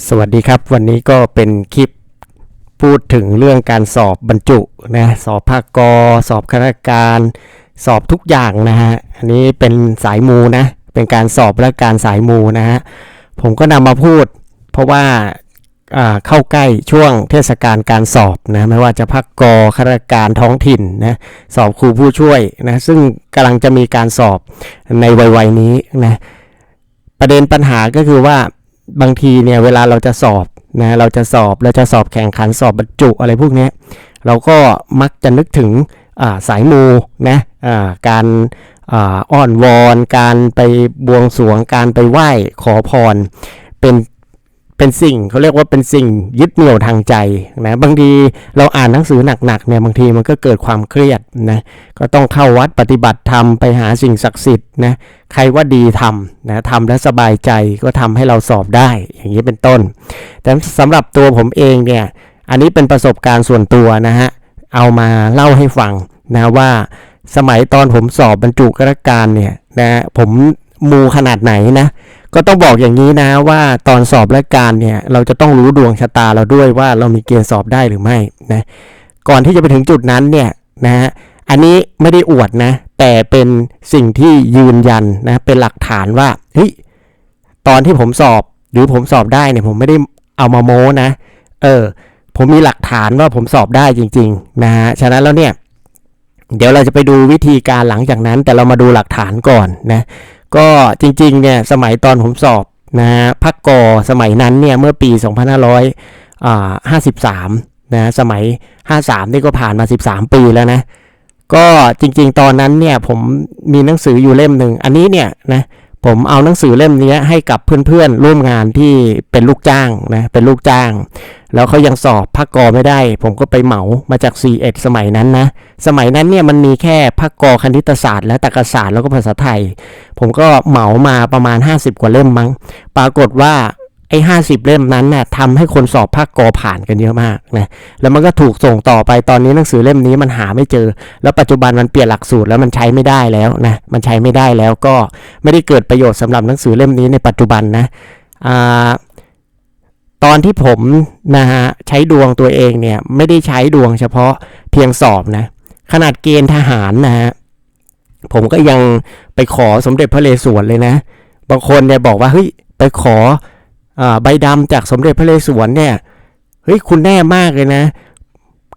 สวัสดีครับ วันนี้ก็เป็นคลิปพูดถึงเรื่องการสอบบรรจุนะสอบภาคกอสอบข้าราชการสอบทุกอย่างนะฮะอันนี้เป็นสายมูนะเป็นการสอบและการสายมูนะฮะผมก็นำมาพูด เพราะว่าอ่าเข้าใกล้ช่วงเทศกาลการสอบนะไม่ว่าจะภาคกอข้าราชการท้องถิ่นนะสอบครูผู้ช่วยนะซึ่งกำลังจะมีการสอบในวัยๆนี้นะประเด็นปัญหาก็คือว่า บางทีเนี่ยเวลาเราจะสอบนะเราจะสอบเราจะสอบแข่งขันสอบบรรจุอะไรพวกนี้เราก็มักจะนึกถึงาสายมูนะาการอาอ้อนวอน การไปบวงสรวงการไปไหว้ขอพร เป็น เป็นสิ่งเขาเรียกว่าเป็นสิ่งยึดเหนี่ยวทางใจนะบางทีเราอ่านหนังสือหนักๆเนี่ยบางทีมันก็เกิดความเครียดนะก็ต้องเข้าวัดปฏิบัติธรรมไปหาสิ่งศักดิ์สิทธิ์นะใครว่าดีทำนะทำแล้วสบายใจก็ทำให้เราสอบได้อย่างนี้เป็นต้น แต่สำหรับตัวผมเองเนี่ยอันนี้เป็นประสบการณ์ส่วนตัวนะฮะเอามาเล่าให้ฟังนะว่าสมัยตอนผมสอบบรรจุข้าราชการเนี่ยนะผมมูขนาดไหนนะ ก็ต้องบอกอย่างนี้นะว่าตอนสอบราชการเนี่ยเราจะต้องรู้ดวงชะตาเราด้วยว่าเรามีเกณฑ์สอบได้หรือไม่นะก่อนที่จะไปถึงจุดนั้นเนี่ยนะฮะอันนี้ไม่ได้อวดนะ แต่เป็นสิ่งที่ยืนยันนะเป็นหลักฐานว่าเฮ้ยตอนที่ผมสอบหรือผมสอบได้เนี่ยผมไม่ได้เอามาโม้นะ เออ ผมมีหลักฐานว่าผมสอบได้จริง ๆ นะฮะฉะนั้นแล้วเนี่ย เดี๋ยวเราจะไปดูวิธีการหลังจากนั้น แต่เรามาดูหลักฐานก่อนนะ ก็จริงๆเนี่ยสมัยตอนผมสอบนะฮะพักกอสมัยนั้นเนี่ยเมื่อปี 2553นะสมัย 53 นี่ก็ผ่านมา 13 ปีแล้วนะ ก็จริงๆ ตอนนั้นเนี่ยผมมีหนังสืออยู่เล่มหนึ่ง อันนี้เนี่ยนะ ผมเอาหนังสือเล่มนี้ให้กับเพื่อนๆ ร่วมงานที่เป็นลูกจ้างนะเป็นลูกจ้าง แล้วเขายังสอบพักกอไม่ได้ ผมก็ไปเหมามาจาก C1 สมัยนั้นนะสมัยนั้นเนี่ยมันมีแค่พักกอคณิตศาสตร์ และตรรกศาสตร์แล้วก็ภาษาไทย ผมก็เหมามาประมาณ 50 กว่าเล่มมั้ง ปรากฏว่า ไอ้ห้าสิบเล่มนั้นน่ะทำให้คนสอบภาคกอผ่านกันเยอะมากนะแล้วมันก็ถูกส่งต่อไปตอนนี้หนังสือเล่มนี้มันหาไม่เจอ แล้วปัจจุบันมันเปลี่ยนหลักสูตรแล้วมันใช้ไม่ได้แล้วนะมันใช้ไม่ได้แล้วก็ไม่ได้เกิดประโยชน์สำหรับหนังสือเล่มนี้ในปัจจุบันนะอ่าตอนที่ผมนะฮะใช้ดวงตัวเองเนี่ยไม่ได้ใช้ดวงเฉพาะเพียงสอบนะขนาดเกณฑ์ทหารนะฮะผมก็ยังไปขอสมเด็จพระเลสวนเลยนะ บางคนเนี่ยบอกว่าเฮ้ยไปขอ ใบดำจากสมเด็จพระเลสวนเนี่ยเฮ้ยคุณแน่มากเลยนะ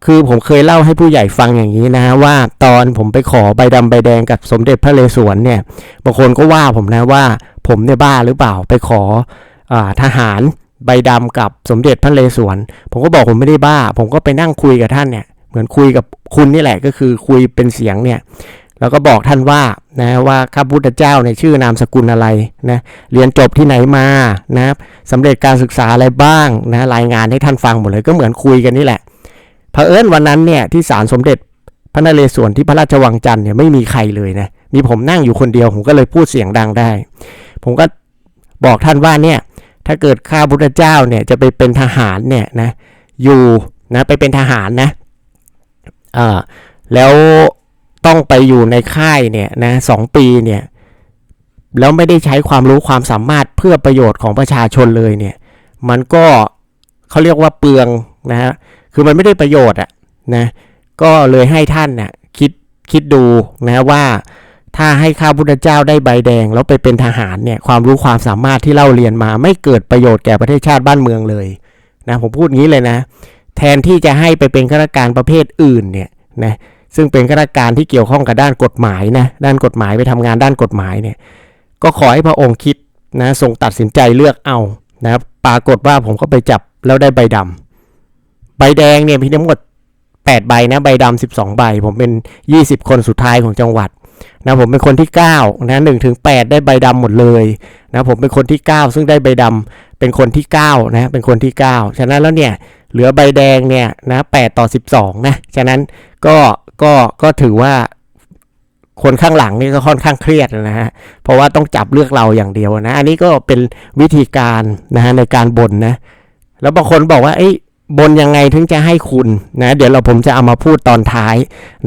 คือผมเคยเล่าให้ผู้ใหญ่ฟังอย่างนี้นะว่าตอนผมไปขอใบดำใบแดงกับสมเด็จพระเลสวนเนี่ยบางคนก็ว่าผมนะว่าผมเนี่ยบ้าหรือเปล่าไปขออาทหารใบดำกับสมเด็จพระเลสวน ผมก็บอกผมไม่ได้บ้า ผมก็ไปนั่งคุยกับท่านเนี่ยเหมือนคุยกับคุณนี่แหละก็คือคุยเป็นเสียงเนี่ยแล้วก็บอกท่านว่านะว่าข้าพุทธเจ้าในชื่อนามสกุลอะไรนะเรียนจบที่ไหนมานะครับ สำเร็จการศึกษาอะไรบ้างนะรายงานให้ท่านฟังหมดเลยก็เหมือนคุยกันนี่แหละเผอิญวันนั้นเนี่ยที่ศาลสมเด็จพระนเรศวรที่พระราชวังจันทร์เนี่ยไม่มีใครเลยนะมีผมนั่งอยู่คนเดียวผมก็เลยพูดเสียงดังได้ ผมก็บอกท่านว่าเนี่ยถ้าเกิดข้าพุทธเจ้าเนี่ยจะไปเป็นทหารเนี่ยนะอยู่นะไปเป็นทหารนะอ่าแล้วต้องไปอยู่ในค่ายเนี่ยนะสองปีเนี่ย แล้วไม่ได้ใช้ความรู้ความสามารถเพื่อประโยชน์ของประชาชนเลยเนี่ย มันก็เขาเรียกว่าเปลืองนะฮะคือมันไม่ได้ประโยชน์อะนะก็เลยให้ท่านน่ะคิดคิดดูนะว่าถ้าให้ข้าพุทธเจ้าได้ใบแดง แล้วไปเป็นทหารเนี่ยความรู้ความสามารถที่เล่าเรียนมา ไม่เกิดประโยชน์แก่ประเทศชาติบ้านเมืองเลยนะผมพูดงี้เลยนะ แทนที่จะให้ไปเป็นข้าราชการประเภทอื่นเนี่ยนะซึ่งเป็นข้าราชการที่เกี่ยวข้องกับด้านกฎหมายนะด้านกฎหมายไปทำงานด้านกฎหมายเนี่ย ก็ขอให้พระองค์คิดนะทรงตัดสินใจเลือกเอานะครับปรากฏว่าผมก็ไปจับแล้วได้ใบดำใบแดงเนี่ยมีทั้งหมด8ใบนะใบดำ12 ใบ ผมเป็น 20 คนสุดท้ายของจังหวัดนะผมเป็นคนที่9นะ1ถึง8ได้ใบดำหมดเลยนะผมเป็นคนที่ 9 ซึ่งได้ใบดำเป็นคนที่9นะเป็นคนที่ 9 ฉะนั้นแล้วเนี่ยเหลือใบแดงเนี่ยนะ8ต่อ 12นะฉะนั้นก็ก็ก็ถือว่า คนข้างหลังนี่ก็ค่อนข้างเครียดนะฮะ เพราะว่าต้องจับเลือกเราอย่างเดียวนะ อันนี้ก็เป็นวิธีการนะฮะในการบ่นนะ แล้วบางคนบอกว่าเอ้ยบนยังไงถึงจะให้คุณนะ เดี๋ยวเราผมจะเอามาพูดตอนท้าย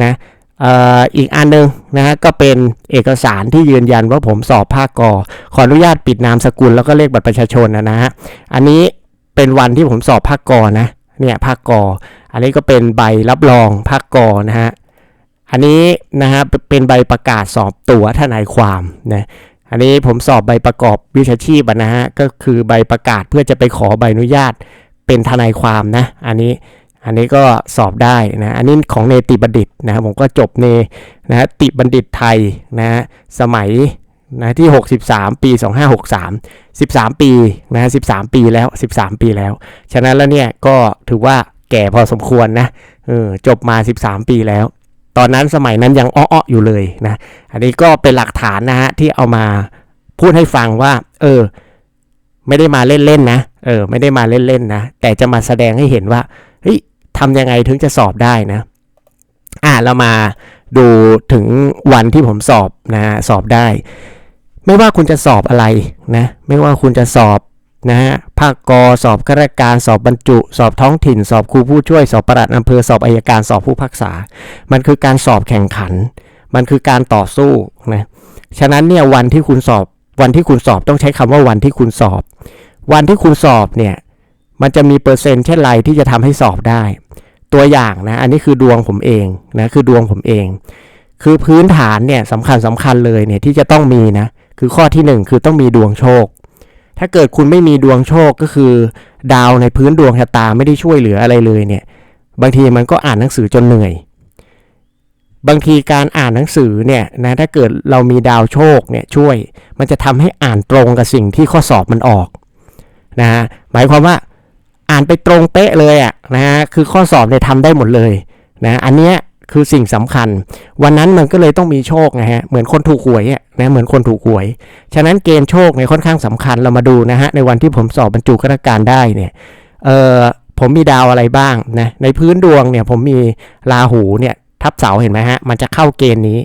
นะเอ่ออีกอันหนึงนะฮะก็เป็นเอกสารที่ยืนยันว่าผมสอบภาคกอขออนุญาตปิดนามสกุลแล้วก็เลขบัตรประชาชนนะนะฮะ อันนี้เป็นวันที่ผมสอบภาคกอนะ เนี่ยภาคกอ อันนี้ก็เป็นใบรับรองภาคกอนะฮะ อันนี้นะฮะเป็นใบประกาศสอบตั๋วทนายความนะอันนี้ผมสอบใบประกอบวิชาชีพนะฮะก็คือใบประกาศเพื่อจะไปขอใบอนุญาตเป็นทนายความนะ อันนี้อันนี้ก็สอบได้นะอันนี้ของเนติบัณฑิตนะผมก็จบเนนะฮะติบัณฑิตไทยนะฮะสมัยนะที่ 63 ปี 2563 13 ปีนะฮะ13 ปีแล้ว 13 ปีแล้ว ฉะนั้นแล้วเนี่ยก็ถือว่าแก่พอสมควรนะเออจบมา 13 ปีแล้ว ตอนนั้นสมัยนั้นยังอ้อๆอยู่เลยนะ อันนี้ก็เป็นหลักฐานนะฮะที่เอามาพูดให้ฟังว่า เออ ไม่ได้มาเล่นๆนะ เออ ไม่ได้มาเล่นๆนะ แต่จะมาแสดงให้เห็นว่า เฮ้ยทำยังไงถึงจะสอบได้นะ อ่าเรามาดูถึงวันที่ผมสอบนะฮะสอบได้ ไม่ว่าคุณจะสอบอะไรนะ ไม่ว่าคุณจะสอบ นะฮะภาคกอสอบข้าราชการสอบบรรจุ สอบท้องถิ่น สอบครูผู้ช่วยสอบประหลัดอำเภอสอบอายการสอบผู้พักษา มันคือการสอบแข่งขัน มันคือการต่อสู้นะฉะนั้นเนี่ยวันที่คุณสอบวันที่คุณสอบต้องใช้คำว่าวันที่คุณสอบ วันที่คุณสอบเนี่ยมันจะมีเปอร์เซ็นต์เช่นไรที่จะทำให้สอบได้ ตัวอย่างนะอันนี้คือดวงผมเองนะคือดวงผมเอง คือพื้นฐานเนี่ยสำคัญสำคัญเลยเนี่ยที่จะต้องมีนะคือข้อที่หนึ่งคือต้องมีดวงโชค ถ้าเกิดคุณไม่มีดวงโชคก็คือ ดาวในพื้นดวงชะตาไม่ได้ช่วยเหลืออะไรเลยเนี่ย บางทีมันก็อ่านหนังสือจนเหนื่อย บางทีการอ่านหนังสือเนี่ยนะถ้าเกิดเรามีดาวโชคเนี่ยช่วย มันจะทำให้อ่านตรงกับสิ่งที่ข้อสอบมันออกนะฮะหมายความว่าอ่านไปตรงเป๊ะเลยอะนะฮะคือข้อสอบเนี่ยทำได้หมดเลยนะอันเนี้ย คือสิ่งสำคัญ วันนั้นมันก็เลยต้องมีโชคนะฮะเหมือนคนถูกหวยอะนะเหมือนคนถูกหวย ฉะนั้นเกณฑ์โชคเนี่ยค่อนข้างสำคัญเรามาดูนะฮะในวันที่ผมสอบบรรจุข้าราชการได้เนี่ยเออผมมีดาวอะไรบ้างนะในพื้นดวงเนี่ยผมมีราหูเนี่ยทับเสาเห็นไหมฮะมันจะเข้าเกณฑ์นี้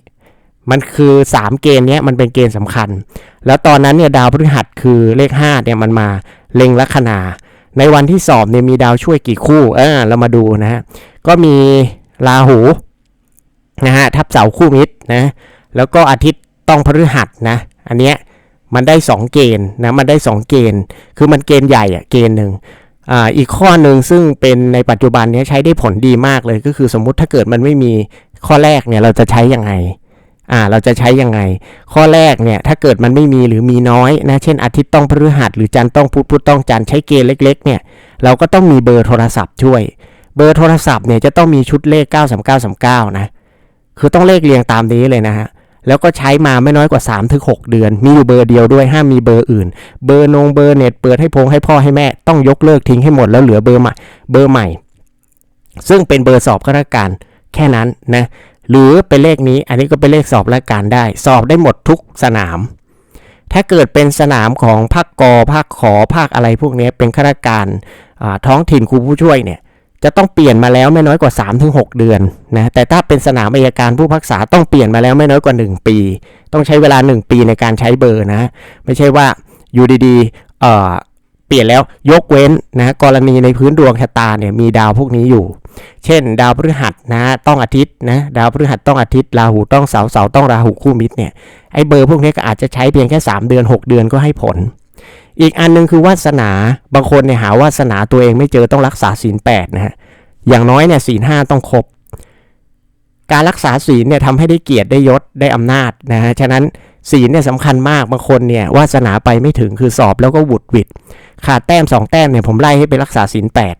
มันคือ 3 เกณฑ์นี้มันเป็นเกณฑ์สำคัญ แล้วตอนนั้นเนี่ยดาวพฤหัสคือเลข5เนี่ยมันมาเล็งลัคนา ในวันที่สอบเนี่ยมีดาวช่วยกี่คู่เออเรามาดูนะฮะ ก็มีราหู นะฮะทับเสาคู่มิตรนะแล้วก็อาทิตย์ต้องพฤหัสนะอันเนี้ยมันได้ 2 เกณฑ์นะมันได้ 2 เกณฑ์ คือมันเกณฑ์ใหญ่อะเกณฑ์หนึ่งอ่าอีกข้อหนึ่งซึ่งเป็นในปัจจุบันนี้ใช้ได้ผลดีมากเลยก็คือสมมุติถ้าเกิดมันไม่มีข้อแรกเนี่ยเราจะใช้ยังไงอ่าเราจะใช้ยังไง ข้อแรกเนี่ยถ้าเกิดมันไม่มีหรือมีน้อยนะเช่นอาทิตย์ต้องพฤหัสหรือจันทร์ต้องพุธพุธต้องจันทร์ใช้เกณฑ์เล็กๆเนี่ยเราก็ต้องมีเบอร์โทรศัพท์ช่วย เบอร์โทรศัพท์เนี่ยจะต้องมีชุดเลข 93939 นะ คือต้องเลขเรียงตามนี้เลยนะฮะแล้วก็ใช้มาไม่น้อยกว่า3-6เดือน มีอยู่เบอร์เดียวด้วยห้ามมีเบอร์อื่น เบอร์นงเบอร์เน็ตเปิดให้พงให้พ่อให้แม่ต้องยกเลิกทิ้งให้หมดแล้วเหลือเบอร์ใหม่เบอร์ใหม่ ซึ่งเป็นเบอร์สอบข้าราชการแค่นั้นนะหรือเป็นเลขนี้อันนี้ก็เป็นเลขสอบราชการได้ สอบได้หมดทุกสนาม ถ้าเกิดเป็นสนามของภาคกอภาคขอภาคอะไรพวกนี้เป็นข้าราชการท้องถิ่นครูผู้ช่วยเนี่ย จะต้องเปลี่ยนมาแล้วไม่น้อยกว่า 3-6 เดือนนะแต่ถ้าเป็นสนามอัยการผู้พักษาต้องเปลี่ยนมาแล้วไม่น้อยกว่า 1 ปี ต้องใช้เวลา 1 ปีในการใช้เบอร์นะ ไม่ใช่ว่าอยู่ดีๆเอ่อเปลี่ยนแล้วยกเว้นนะกรณีในพื้นดวงชะตาเนี่ยมีดาวพวกนี้อยู่ เช่น ดาวพฤหัสนะต้องอาทิตย์นะดาวพฤหัสต้องอาทิตย์ราหูต้องเสาร์เสาร์ต้องราหูคู่มิตรเนี่ยไอ้เบอร์พวกนี้ก็อาจจะใช้เพียงแค่ 3 เดือน 6 เดือนก็ให้ผล อีกอันหนึงคือวาสนาบางคนเนี่ยหาวาสนาตัวเองไม่เจอต้องรักษาศีลแปดนะฮะอย่างน้อยเนี่ยศีลห้าต้องครบการรักษาศีลเนี่ยทำให้ได้เกียรติได้ยศได้อำนาจนะฮะฉะนั้นศีลเนี่ยสำคัญมากบางคนเนี่ยวาสนาไปไม่ถึงคือสอบแล้วก็หวุดหวิด ขาดแต้มสองแต้มเนี่ยผมไล่ให้ไปรักษาศีลแปด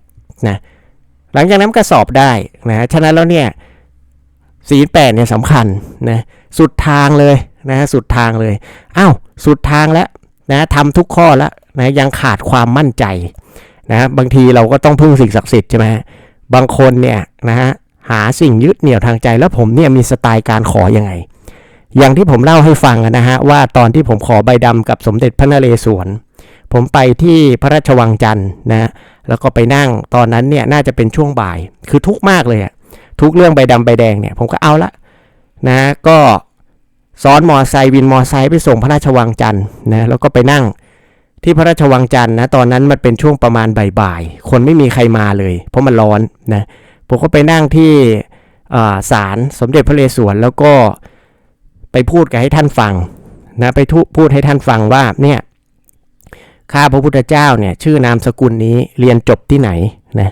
นะหลังจากนั้นก็สอบได้นะฉะนั้นแล้วเนี่ยศีลแปดเนี่ยสำคัญนะสุดทางเลยนะสุดทางเลยอ้าวสุดทางแล้ว นะทำทุกข้อแล้วนะยังขาดความมั่นใจนะบางทีเราก็ต้องพึ่งสิ่งศักดิ์สิทธิ์ใช่ไหมบางคนเนี่ยนะฮะหาสิ่งยึดเหนี่ยวทางใจแล้วผมเนี่ยมีสไตล์การขอยังไง อย่างที่ผมเล่าให้ฟังนะฮะว่าตอนที่ผมขอใบดำกับสมเด็จพระนเรศวรผมไปที่พระราชวังจันทร์นะแล้วก็ไปนั่งตอนนั้นเนี่ยน่าจะเป็นช่วงบ่ายคือทุกมากเลยอะทุกเรื่องใบดำใบแดงเนี่ยผมก็เอาละนะก็ ซ้อนมอไซค์วินมอไซค์ไปส่งพระราชวังจันทร์นะแล้วก็ไปนั่งที่พระราชวังจันทร์นะตอนนั้นมันเป็นช่วงประมาณบ่ายๆคนไม่มีใครมาเลย เพราะมันร้อนนะผมก็ไปนั่งที่ศาลสมเด็จพระเรศวรแล้วก็ไปพูดกับให้ท่านฟังนะไปทุพูดให้ท่านฟังว่าเนี่ยข้าพระพุทธเจ้าเนี่ยชื่อนามสกุลนี้เรียนจบที่ไหนนะ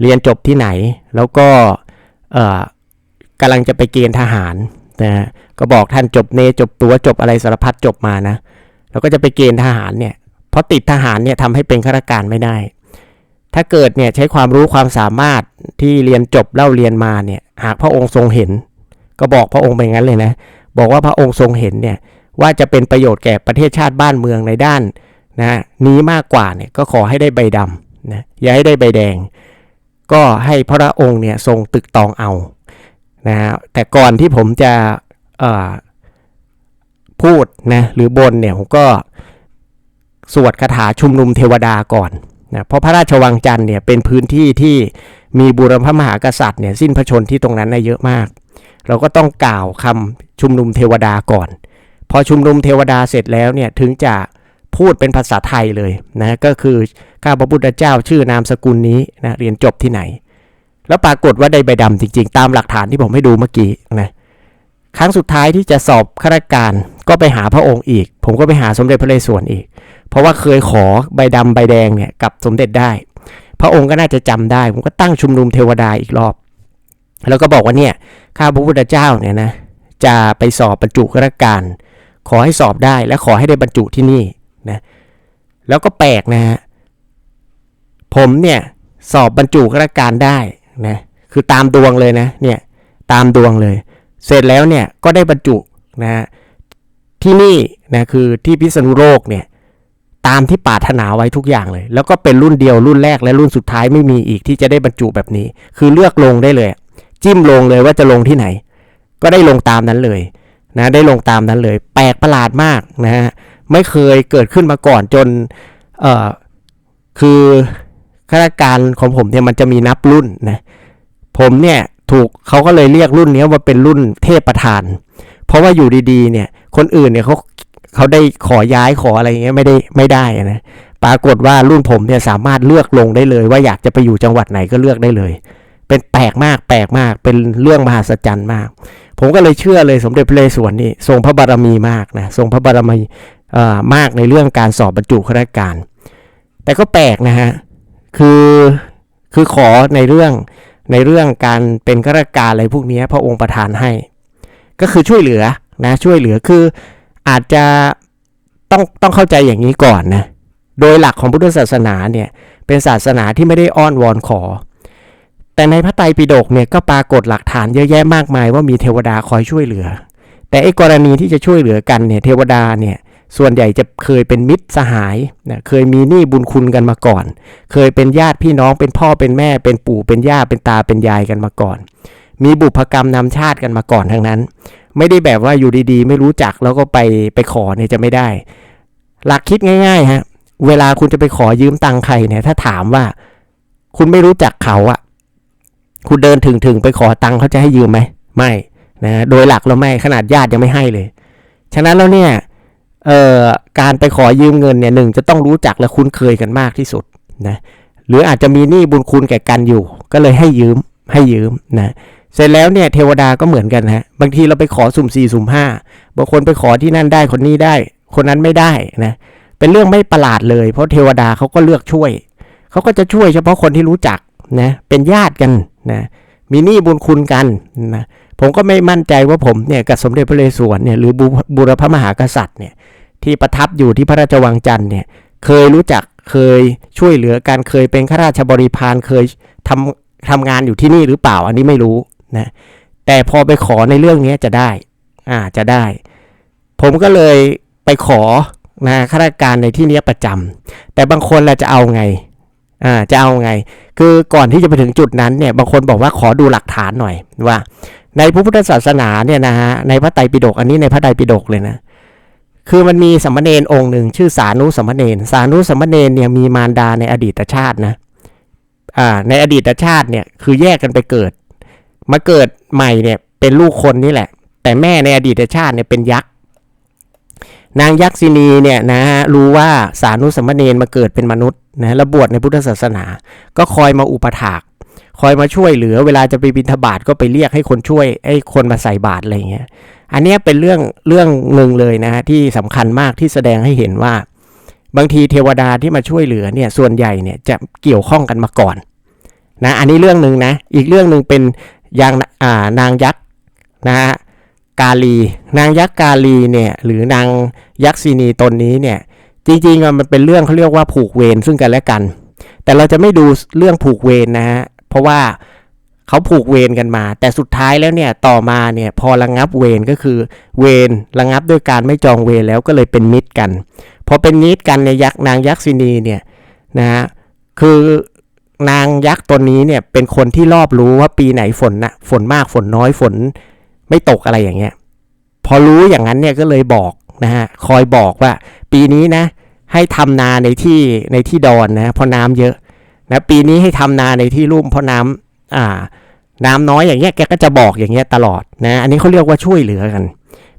เรียนจบที่ไหนแล้วก็กำลังจะไปเกณฑ์ทหารนะ ก็บอกท่านจบเนจบตัวจบอะไรสารพัดจบมานะ แล้วก็จะไปเกณฑ์ทหารเนี่ยเพราะติดทหารเนี่ยทำให้เป็นข้าราชการไม่ได้ ถ้าเกิดเนี่ยใช้ความรู้ความสามารถที่เรียนจบเล่าเรียนมาเนี่ยหากพระองค์ทรงเห็น ก็บอกพระองค์ไปงั้นเลยนะ บอกว่าพระองค์ทรงเห็นเนี่ยว่าจะเป็นประโยชน์แก่ประเทศชาติบ้านเมืองในด้านนะนี้มากกว่าเนี่ยก็ขอให้ได้ใบดำนะอย่าให้ได้ใบแดง ก็ให้พระองค์เนี่ยทรงตึกตองเอานะฮะแต่ก่อนที่ผมจะ พูดนะหรือบนเนี่ยผมก็สวดคาถาชุมนุมเทวดาก่อนนะเพราะพระราชวังจันทร์เนี่ยเป็นพื้นที่ที่มีบูรพมหากษัตริย์เนี่ยสิ้นพระชนที่ตรงนั้นน่ะเยอะมาก เราก็ต้องกล่าวคำชุมนุมเทวดาก่อน พอชุมนุมเทวดาเสร็จแล้วเนี่ยถึงจะพูดเป็นภาษาไทยเลยนะก็คือข้าพระพุทธเจ้าชื่อนามสกุลนี้นะเรียนจบที่ไหน แล้วปรากฏว่าได้ใบดำจริง ๆ ตามหลักฐานที่ผมให้ดูเมื่อกี้นะ ครั้งสุดท้ายที่จะสอบข้าราชการก็ไปหาพระองค์อีก ผมก็ไปหาสมเด็จพระนเรศวรอีก เพราะว่าเคยขอใบดำใบแดงเนี่ยกับสมเด็จได้ พระองค์ก็น่าจะจำได้ ผมก็ตั้งชุมนุมเทวดาอีกรอบ แล้วก็บอกว่าเนี่ยข้าพระพุทธเจ้าเนี่ยนะจะไปสอบบรรจุข้าราชการ ขอให้สอบได้และขอให้ได้บรรจุที่นี่นะแล้วก็แปลกนะฮะผมเนี่ยสอบบรรจุข้าราชการได้นะคือตามดวงเลยนะเนี่ยตามดวงเลย เสร็จแล้วเนี่ยก็ได้บรรจุนะฮะที่นี่นะคือที่พิษณุโลกเนี่ยตามที่ปรารถนาไว้ทุกอย่างเลย แล้วก็เป็นรุ่นเดียวรุ่นแรกและรุ่นสุดท้ายไม่มีอีกที่จะได้บรรจุแบบนี้ คือเลือกลงได้เลย จิ้มลงเลยว่าจะลงที่ไหน ก็ได้ลงตามนั้นเลยนะได้ลงตามนั้นเลย แปลกประหลาดมากนะฮะไม่เคยเกิดขึ้นมาก่อนจนเอ่อคือข้าราชการของผมเนี่ยมันจะมีนับรุ่นนะผมเนี่ย ถูกเขาก็เลยเรียกรุ่นนี้ว่าเป็นรุ่นเทพประธาน เพราะว่าอยู่ดีๆ เนี่ย คนอื่นเนี่ยเขาเขาได้ขอย้ายขออะไรเงี้ยไม่ได้ไม่ได้นะปรากฏว่ารุ่นผมเนี่ยสามารถเลือกลงได้เลย ว่าอยากจะไปอยู่จังหวัดไหนก็เลือกได้เลย เป็นแปลกมากแปลกมากเป็นเรื่องมหัศจรรย์มาก ผมก็เลยเชื่อเลยสมเด็จพระนเรศวรนี่ทรงพระบารมีมากนะทรงพระบารมีเอ่อมากในเรื่องการสอบบรรจุข้าราชการ แต่ก็แปลกนะฮะคือคือขอในเรื่อง ในเรื่องการเป็นข้าราชการอะไรพวกนี้พระองค์ประทานให้ ก็คือช่วยเหลือนะช่วยเหลือคืออาจจะต้องต้องเข้าใจอย่างนี้ก่อนนะโดยหลักของพุทธศาสนาเนี่ยเป็นศาสนาที่ไม่ได้อ้อนวอนขอ แต่ในพระไตรปิฎกเนี่ยก็ปรากฏหลักฐานเยอะแยะมากมายว่ามีเทวดาคอยช่วยเหลือ แต่ไอ้กรณีที่จะช่วยเหลือกันเนี่ยเทวดาเนี่ย ส่วนใหญ่จะเคยเป็นมิตรสหายนะเคยมีหนี้บุญคุณกันมาก่อน เคยเป็นญาติพี่น้องเป็นพ่อเป็นแม่ เป็นปู่เป็นย่าเป็นตาเป็นยายกันมาก่อน มีบุพกรรมนำชาติกันมาก่อนทั้งนั้น ไม่ได้แบบว่าอยู่ดีๆ ไม่รู้จักแล้วก็ไปไปขอเนี่ยจะไม่ได้ หลักคิดง่ายๆฮะเวลาคุณจะไปขอยืมตังค์ใครเนี่ยถ้าถามว่า คุณไม่รู้จักเขาอะคุณเดินถึงถึงไปขอตังค์เขาจะให้ยืมไหมไม่นะโดยหลักเราไม่ขนาดญาติยังไม่ให้เลย ฉะนั้นแล้วเนี่ย เอ่อการไปขอยืมเงินเนี่ยหนึ่งจะต้องรู้จักและคุ้นเคยกันมากที่สุดนะหรืออาจจะมีหนี้บุญคุณแก่กันอยู่ ก็เลยให้ยืมให้ยืมนะเสร็จแล้วเนี่ยเทวดาก็เหมือนกันฮะบางทีเราไปขอสุ่มสี่สุ่มห้าบางคนไปขอที่นั่นได้คนนี้ได้ คนนั้นไม่ได้นะเป็นเรื่องไม่ประหลาดเลย เพราะเทวดาเขาก็เลือกช่วยเขาก็จะช่วยเฉพาะคนที่รู้จักนะเป็นญาติกันนะมีหนี้บุญคุณกันนะ ผมก็ไม่มั่นใจว่าผมเนี่ยกับสมเด็จพระนเรศวรเนี่ยหรือบูบูรพมหากษัตริย์เนี่ยที่ประทับอยู่ที่พระราชวังจันทร์เนี่ยเคยรู้จักเคยช่วยเหลือกันเคยเป็นข้าราชบริพารเคยทำทำงานอยู่ที่นี่หรือเปล่าอันนี้ไม่รู้นะแต่พอไปขอในเรื่องนี้จะได้อ่าจะได้ ผมก็เลยไปขอนะข้าราชการในที่นี้ประจำแต่บางคนเราจะเอาไงอ่าจะเอาไง คือก่อนที่จะไปถึงจุดนั้นเนี่ยบางคนบอกว่าขอดูหลักฐานหน่อยว่า ในพระพุทธศาสนาเนี่ยนะฮะในพระไตรปิฎกอันนี้ในพระไตรปิฎกเลยนะคือมันมีสมณเณรองค์หนึ่งชื่อสานุสมณเณรสานุสมณเณรเนี่ยมีมารดาในอดีตชาตินะอ่าในอดีตชาติเนี่ยคือแยกกันไปเกิด มาเกิดใหม่เนี่ยเป็นลูกคนนี่แหละ แต่แม่ในอดีตชาติเนี่ยเป็นยักษ์นางยักษินีเนี่ยนะฮะรู้ว่าสานุสมณเณรมาเกิดเป็นมนุษย์นะและบวชในพุทธศาสนา ก็คอยมาอุปถาก คอยมาช่วยเหลือเวลาจะไปบิณฑบาตก็ไปเรียกให้คนช่วยให้คนมาใส่บาตรอะไรเงี้ย อันนี้เป็นเรื่องเรื่องหนึ่งเลยนะฮะที่สำคัญมากที่แสดงให้เห็นว่า บางทีเทวดาที่มาช่วยเหลือเนี่ยส่วนใหญ่เนี่ยจะเกี่ยวข้องกันมาก่อนนะอันนี้เรื่องหนึ่งนะอีกเรื่องหนึ่งเป็นยางอ่านางยักษ์นะฮะกาลี นางยักษ์กาลีเนี่ยหรือนางยักษินีตนนี้เนี่ยจริงๆอะมันเป็นเรื่องเขาเรียกว่าผูกเวรซึ่งกันและกัน แต่เราจะไม่ดูเรื่องผูกเวรนะฮะ เพราะว่าเขาผูกเวรกันมา แต่สุดท้ายแล้วเนี่ยต่อมาเนี่ยพอระงับเวรก็คือเวรระงับด้วยการไม่จองเวรแล้วก็เลยเป็นมิตรกันพอเป็นมิตรกันในยยักษ์นางยักษินีเนี่ยนะฮะคือนางยักษ์ตนนี้เนี่ยเป็นคนที่รอบรู้ว่าปีไหนฝนนะฝนมากฝนน้อยฝนไม่ตกอะไรอย่างเงี้ยพอรู้อย่างนั้นเนี่ยก็เลยบอกนะฮะคอยบอกว่า ปีนี้นะให้ทำนาในที่ในที่ดอนนะเพราะน้ำเยอะ นะปีนี้ให้ทำนาในที่ลุ่มเพราะน้ำอ่า น้ำน้อยอย่างเงี้ยแกก็จะบอกอย่างเงี้ยตลอดนะอันนี้เขาเรียกว่าช่วยเหลือกัน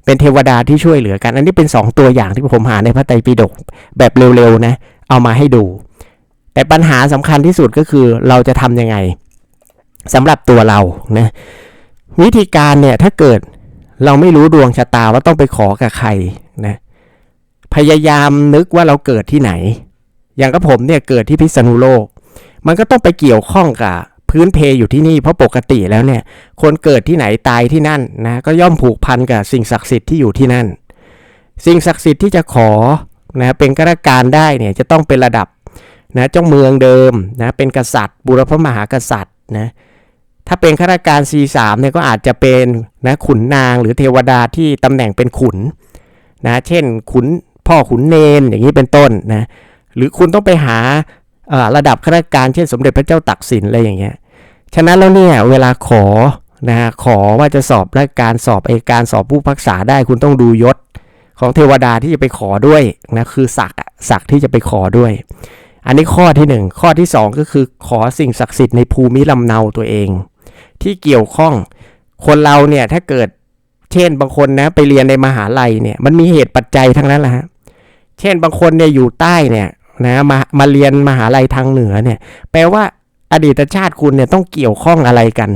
เป็นเทวดาที่ช่วยเหลือกัน อันนี้เป็น 2 ตัวอย่างที่ผมหาในพระไตรปิฎกแบบเร็วๆนะเอามาให้ดู แต่ปัญหาสำคัญที่สุดก็คือเราจะทำยังไงสำหรับตัวเรานะวิธีการเนี่ยถ้าเกิดเราไม่รู้ดวงชะตาว่าต้องไปขอกับใครนะพยายามนึกว่าเราเกิดที่ไหน อย่างกับผมเนี่ยเกิดที่พิษณุโลก มันก็ต้องไปเกี่ยวข้องกับพื้นเพอยู่ที่นี่เพราะปกติแล้วเนี่ย คนเกิดที่ไหนตายที่นั่นนะก็ย่อมผูกพันกับสิ่งศักดิ์สิทธิ์ที่อยู่ที่นั่น สิ่งศักดิ์สิทธิ์ที่จะขอนะเป็นข้าราชการได้เนี่ยจะต้องเป็นระดับนะเจ้าเมืองเดิมนะเป็นกษัตริย์ บุรพมหากษัตริย์นะถ้าเป็นข้าราชการ C3 เนี่ยก็อาจจะเป็นนะขุนนางหรือเทวดาที่ตำแหน่งเป็นขุนนะเช่นขุนพ่อขุนเนนอย่างนี้เป็นต้นนะหรือคุณต้องไปหา ระดับข้าราชการเช่นสมเด็จพระเจ้าตักสินอะไรอย่างเงี้ย ฉะนั้นแล้วเนี่ยเวลาขอนะฮะขอว่าจะสอบราชการสอบเอกการสอบผู้พักษาได้คุณต้องดูยศของเทวดาที่จะไปขอด้วยนะคือศักดิ์ศักดิ์ที่จะไปขอด้วย อันนี้ข้อที่หนึ่งข้อที่สองก็คือขอสิ่งศักดิ์สิทธิ์ในภูมิลำเนาตัวเอง ที่เกี่ยวข้องคนเราเนี่ยถ้าเกิดเช่นบางคนนะไปเรียนในมหาลัยเนี่ยมันมีเหตุปัจจัยทั้งนั้นแหละฮะเช่นบางคนเนี่ยอยู่ใต้เนี่ย นะมามาเรียนมหาลัยทางเหนือเนี่ย แปลว่าอดีตชาติคุณเนี่ยต้องเกี่ยวข้องอะไรกัน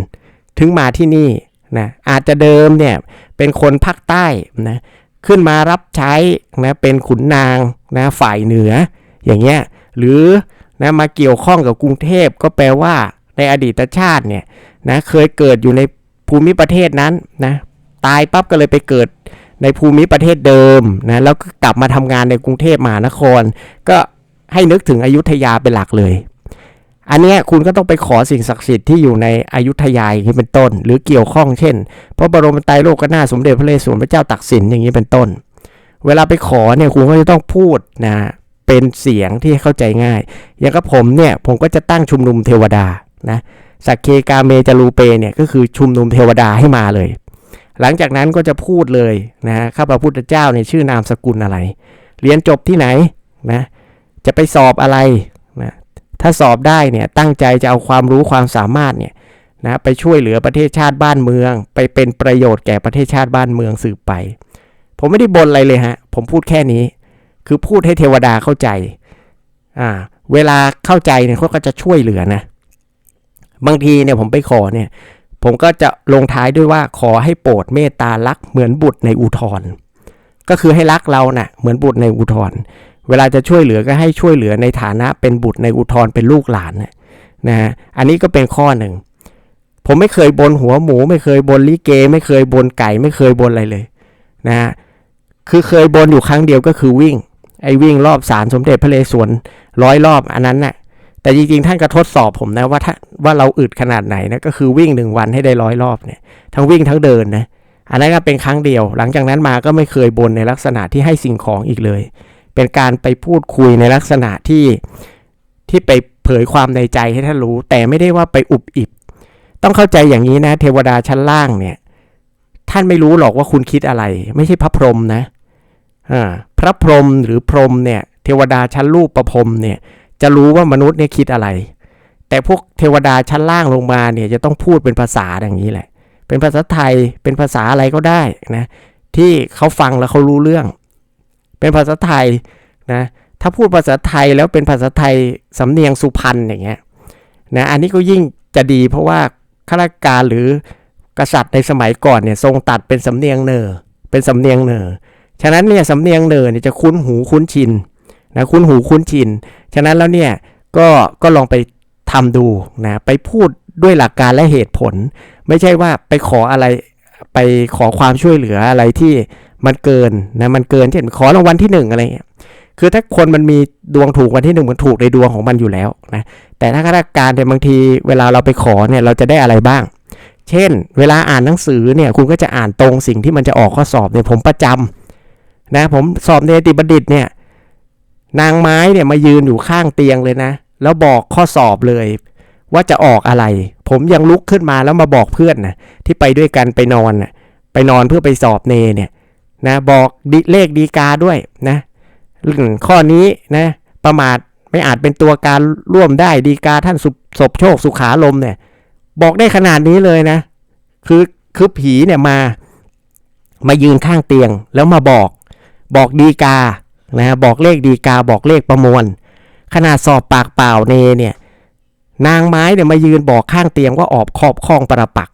ถึงมาที่นี่นะอาจจะเดิมเนี่ยเป็นคนภาคใต้นะขึ้นมารับใช้นะเป็นขุนนางนะฝ่ายเหนืออย่างเงี้ยหรือนะมาเกี่ยวข้องกับกรุงเทพก็แปลว่าในอดีตชาติเนี่ยนะเคยเกิดอยู่ในภูมิประเทศนั้นนะตายปั๊บก็เลยไปเกิดในภูมิประเทศเดิมนะแล้วก็กลับมาทำงานในกรุงเทพมหานคร ก็ ให้นึกถึงอยุธยาเป็นหลักเลย อันเนี้ยคุณก็ต้องไปขอสิ่งศักดิ์สิทธิ์ที่อยู่ในอยุธยาอย่างนี้เป็นต้น หรือเกี่ยวข้องเช่น พระบรมไตรโลกนาถสมเด็จพระเรศวรพระเจ้าตักสินอย่างนี้เป็นต้น เวลาไปขอเนี่ยคุณก็จะต้องพูดนะเป็นเสียงที่เข้าใจง่าย อย่างกับผมเนี่ยผมก็จะตั้งชุมนุมเทวดานะสักเคกาเมจารูเปเนี่ยก็คือชุมนุมเทวดาให้มาเลย หลังจากนั้นก็จะพูดเลยนะข้าพระพุทธเจ้าในชื่อนามสกุลอะไร เรียนจบที่ไหนนะ จะไปสอบอะไรนะถ้าสอบได้เนี่ยตั้งใจจะเอาความรู้ความสามารถเนี่ยนะไปช่วยเหลือประเทศชาติบ้านเมือง ไปเป็นประโยชน์แก่ประเทศชาติบ้านเมืองสืบไป ผมไม่ได้บ่นอะไรเลยฮะ ผมพูดแค่นี้ คือพูดให้เทวดาเข้าใจอ่าเวลาเข้าใจเนี่ยเขาก็จะช่วยเหลือนะ บางทีเนี่ยผมไปขอเนี่ย ผมก็จะลงท้ายด้วยว่าขอให้โปรดเมตตารักเหมือนบุตรในอุทธรก็คือให้รักเรานะ่ะเหมือนบุตรในอุทธร เวลาจะช่วยเหลือก็ให้ช่วยเหลือในฐานะเป็นบุตรในอุทธรเป็นลูกหลานนะฮะอันนี้ก็เป็นข้อหนึ่ง ผมไม่เคยบนหัวหมู ไม่เคยบนลิเก ไม่เคยบนไก่ไม่เคยบนอะไรเลยนะฮะคือเคยบนอยู่ครั้งเดียวก็คือวิ่ง ไอ้วิ่งรอบศาลสมเด็จพระเรศวรร้อยรอบอันนั้นน่ะแต่จริงๆ ท่านก็ทดสอบผมนะว่าถ้าว่าเราอึดขนาดไหนนะก็คือวิ่งหนึ่งวันให้ได้ร้อยรอบเนี่ยทั้งวิ่งทั้งเดินนะอันนั้นก็เป็นครั้งเดียว หลังจากนั้นมาก็ไม่เคยบนในลักษณะที่ให้สิ่งของอีกเลย เป็นการไปพูดคุยในลักษณะที่ที่ไปเผยความในใจให้ท่านรู้ แต่ไม่ได้ว่าไปอุบอิบ ต้องเข้าใจอย่างนี้นะ เทวดาชั้นล่างเนี่ย ท่านไม่รู้หรอกว่าคุณคิดอะไร ไม่ใช่พระพรหมนะพระพรหมหรือพรหมเนี่ย เทวดาชั้นรูปประพรมเนี่ย จะรู้ว่ามนุษย์เนี่ยคิดอะไร แต่พวกเทวดาชั้นล่างลงมาเนี่ยจะต้องพูดเป็นภาษาอย่างนี้แหละ เป็นภาษาไทยเป็นภาษาอะไรก็ได้นะที่เขาฟังแล้วเขารู้เรื่อง เป็นภาษาไทยนะถ้าพูดภาษาไทยแล้วเป็นภาษาไทยสำเนียงสุพรรณอย่างเงี้ยนะอันนี้ก็ยิ่งจะดีเพราะว่าข้าราชการหรือกษัตริย์ในสมัยก่อนเนี่ยทรงตัดเป็นสำเนียงเหนอเป็นสำเนียงเหนอฉะนั้นเนี่ยสำเนียงเหนอเนี่ยจะคุ้นหูคุ้นชินนะคุ้นหูคุ้นชิน ฉะนั้นแล้วเนี่ยก็ก็ลองไปทำดูนะไปพูดด้วยหลักการและเหตุผล ไม่ใช่ว่าไปขออะไรไปขอความช่วยเหลืออะไรที่ มันเกินนะมันเกินเช่นขอรางวัลที่หนึ่งอะไรเงี้ยคือถ้าคนมันมีดวงถูกวันที่หนึ่งมันถูกในดวงของมันอยู่แล้วนะแต่ถ้าข้าราชการเนี่ยบางทีเวลาเราไปขอเนี่ยเราจะได้อะไรบ้าง เช่น เวลาอ่านหนังสือเนี่ยคุณก็จะอ่านตรงสิ่งที่มันจะออกข้อสอบเนี่ยผมประจำนะผมสอบเนติบัณฑิตเนี่ยนางไม้เนี่ยมายืนอยู่ข้างเตียงเลยนะ แล้วบอกข้อสอบเลย ว่าจะออกอะไร ผมยังลุกขึ้นมาแล้วมาบอกเพื่อนนะที่ไปด้วยกันไปนอนนะไปนอนเพื่อไปสอบเนเนี่ย นะบอกดิเลขดีกาด้วยนะข้อนี้นะประมาทไม่อาจเป็นตัวการร่วมได้ดีกาท่านสุศพโชคสุขาลมเนี่ย บอกได้ขนาดนี้เลยนะ คือคือผีเนี่ยมา มายืนข้างเตียงแล้วมาบอก บอกดีกานะบอกเลขดีกาบอกเลขประมวล ขนาดสอบปากเปล่าเนเนี่ย นางไม้เนี่ยมายืนบอกข้างเตียงว่าออกครอบครองประปัก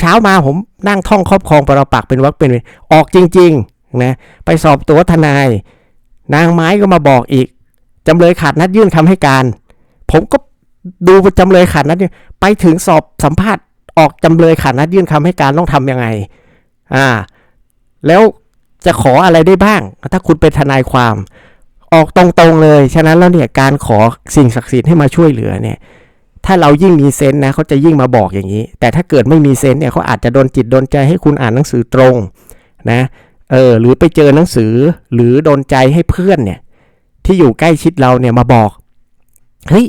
เช้ามาผมนั่งท่องครอบครองประปักเป็นวักเป็นเวรออกจริงๆนะไปสอบตัวทนาย นางไม้ก็มาบอกอีกจำเลยขาดนัดยื่นคำให้การ ผมก็ดูจำเลยขาดนัดยื่นไปถึงสอบสัมภาษณ์ออกจำเลยขาดนัดยื่นคำให้การต้องทำยังไงอ่าแล้วจะขออะไรได้บ้าง ถ้าคุณเป็นทนายความ ออกตรงๆเลย ฉะนั้นแล้วเนี่ยการขอสิ่งศักดิ์สิทธิ์ให้มาช่วยเหลือเนี่ย ถ้าเรายิ่งมีเซนส์นะเขาจะยิ่งมาบอกอย่างนี้ แต่ถ้าเกิดไม่มีเซนส์เนี่ยเขาอาจจะโดนจิตโดนใจให้คุณอ่านหนังสือตรงนะเออหรือไปเจอหนังสือหรือโดนใจให้เพื่อนเนี่ยที่อยู่ใกล้ชิดเราเนี่ยมาบอกเฮ้ย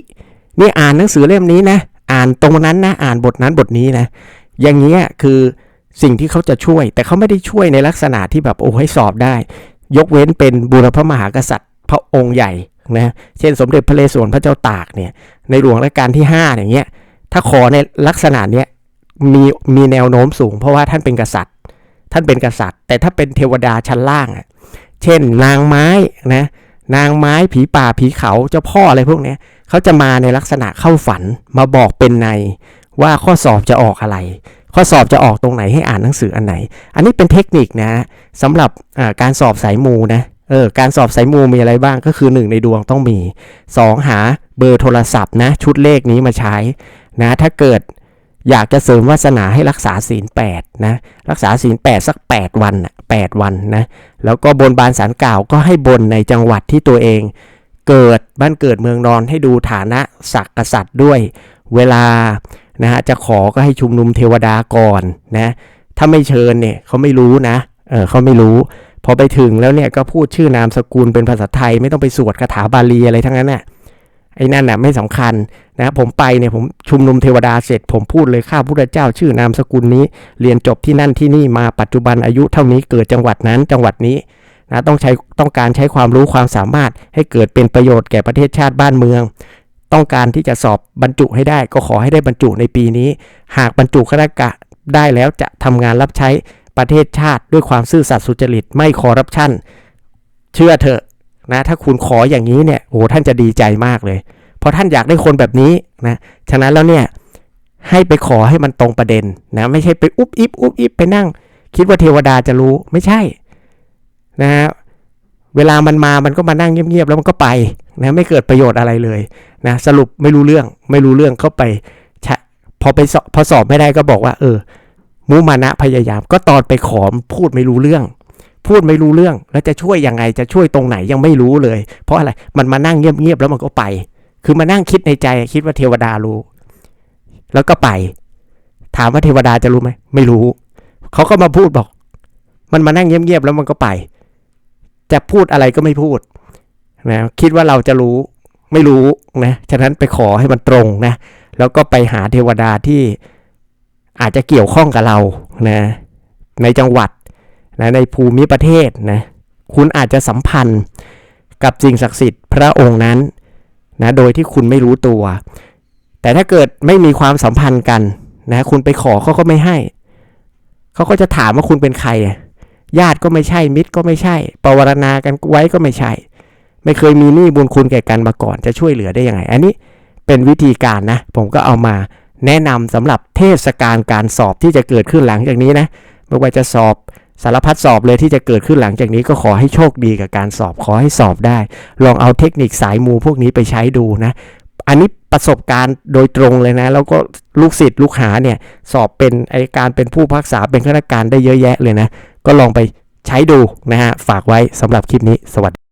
นี่อ่านหนังสือเล่มนี้นะอ่านตรงนั้นนะอ่านบทนั้นบทนี้นะอย่างเงี้ยคือสิ่งที่เขาจะช่วย แต่เขาไม่ได้ช่วยในลักษณะที่แบบโอ้ให้สอบได้ ยกเว้นเป็นบูรพมหากษัตริย์ พระองค์ใหญ่ นะเช่นสมเด็จพระเรศวรพระเจ้าตากเนี่ยในหลวงรัชกาลที่ 5 อย่างเงี้ยถ้าขอในลักษณะเนี้ยมีมีแนวโน้มสูง เพราะว่าท่านเป็นกษัตริย์ ท่านเป็นกษัตริย์ แต่ถ้าเป็นเทวดาชั้นล่างอะเช่นนางไม้นะนางไม้ผีป่าผีเขาเจ้าพ่ออะไรพวกเนี้ยเขาจะมาในลักษณะเข้าฝันมาบอกเป็นในว่าข้อสอบจะออกอะไร ข้อสอบจะออกตรงไหนให้อ่านหนังสืออันไหน อันนี้เป็นเทคนิคนะสำหรับการสอบสายมูนะ เออการสอบสายมูมีอะไรบ้างก็คือ 1 ในดวงต้องมี 2 หาเบอร์โทรศัพท์นะชุดเลขนี้มาใช้นะถ้าเกิดอยากจะเสริมวาสนาให้รักษาศีล8นะรักษาศีล8สัก 8 วันน่ะ8วันนะแล้วก็บนบานสารกล่าวก็ให้บนในจังหวัดที่ตัวเอง เกิดบ้านเกิดเมืองนอนให้ดูฐานะศักดิ์กษัตริย์ด้วย เวลานะฮะจะขอก็ให้ชุมนุมเทวดาก่อนนะถ้าไม่เชิญเนี่ยเขาไม่รู้นะเออเขาไม่รู้ พอไปถึงแล้วเนี่ยก็พูดชื่อนามสกุลเป็นภาษาไทย ไม่ต้องไปสวดคาถาบาลีอะไรทั้งนั้นน่ะไอ้นั่นน่ะไม่สำคัญนะผมไปเนี่ยผมชุมนุมเทวดาเสร็จ ผมพูดเลยข้าพุทธเจ้าชื่อนามสกุลนี้ เรียนจบที่นั่นที่นี่มาปัจจุบันอายุเท่านี้เกิดจังหวัดนั้นจังหวัดนี้นะต้องใช้ต้องการใช้ความรู้ความสามารถให้เกิดเป็นประโยชน์แก่ประเทศชาติบ้านเมือง ต้องการที่จะสอบบรรจุให้ได้ก็ขอให้ได้บรรจุในปีนี้ หากบรรจุข้าราชการได้แล้วจะทำงานรับใช้ ประเทศชาติด้วยความซื่อสัตย์สุจริตไม่คอร์รัปชันเชื่อเถอะนะถ้าคุณขออย่างนี้เนี่ยโอ้ท่านจะดีใจมากเลย เพราะท่านอยากได้คนแบบนี้นะฉะนั้นแล้วเนี่ยให้ไปขอให้มันตรงประเด็นนะไม่ใช่ไปอุบอิบอุบอิบไปนั่ง คิดว่าเทวดาจะรู้ไม่ใช่นะฮะเวลามันมามันก็มานั่งเงียบๆแล้วมันก็ไปนะไม่เกิดประโยชน์อะไรเลยนะสรุปไม่รู้เรื่องไม่รู้เรื่องเข้าไปชะพอไปสอบพอสอบไม่ได้ก็บอกว่า เออ มุมานะพยายาม ก็ตอนไปขอพูดไม่รู้เรื่อง พูดไม่รู้เรื่อง แล้วจะช่วยยังไงจะช่วยตรงไหนยังไม่รู้เลย เพราะอะไรมันมานั่งเงียบๆแล้วมันก็ไป คือมานั่งคิดในใจคิดว่าเทวดารู้ แล้วก็ไป ถามว่าเทวดาจะรู้ไหมไม่รู้เขาก็มาพูดบอก มันมานั่งเงียบๆแล้วมันก็ไป จะพูดอะไรก็ไม่พูดนะคิดว่าเราจะรู้ไม่รู้นะฉะนั้นไปขอให้มันตรงนะแล้วก็ไปหาเทวดาที่ อาจจะเกี่ยวข้องกับเรานะในจังหวัดนะในภูมิประเทศนะคุณอาจจะสัมพันธ์กับสิ่งศักดิ์สิทธิ์พระองค์นั้นนะโดยที่คุณไม่รู้ตัว แต่ถ้าเกิดไม่มีความสัมพันธ์กันนะคุณไปขอเขาก็ไม่ให้ เขาก็จะถามว่าคุณเป็นใคร ญาติก็ไม่ใช่มิตรก็ไม่ใช่ ปวารณากันไว้ก็ไม่ใช่ ไม่เคยมีหนี้บุญคุณแก่กันมาก่อนจะช่วยเหลือได้ยังไง อันนี้เป็นวิธีการนะ ผมก็เอามา แนะนำสำหรับเทศกาลการสอบที่จะเกิดขึ้นหลังจากนี้นะไม่ว่าจะสอบสารพัดสอบเลยที่จะเกิดขึ้นหลังจากนี้ก็ขอให้โชคดีกับการสอบขอให้สอบได้ ลองเอาเทคนิคสายมูพวกนี้ไปใช้ดูนะ อันนี้ประสบการณ์โดยตรงเลยนะ แล้วก็ลูกศิษย์ลูกหาเนี่ยสอบเป็นไอการเป็นผู้พิพักษาเป็นข้าราชการได้เยอะแยะเลยนะ ก็ลองไปใช้ดูนะฮะฝากไว้สำหรับคลิปนี้สวัสดี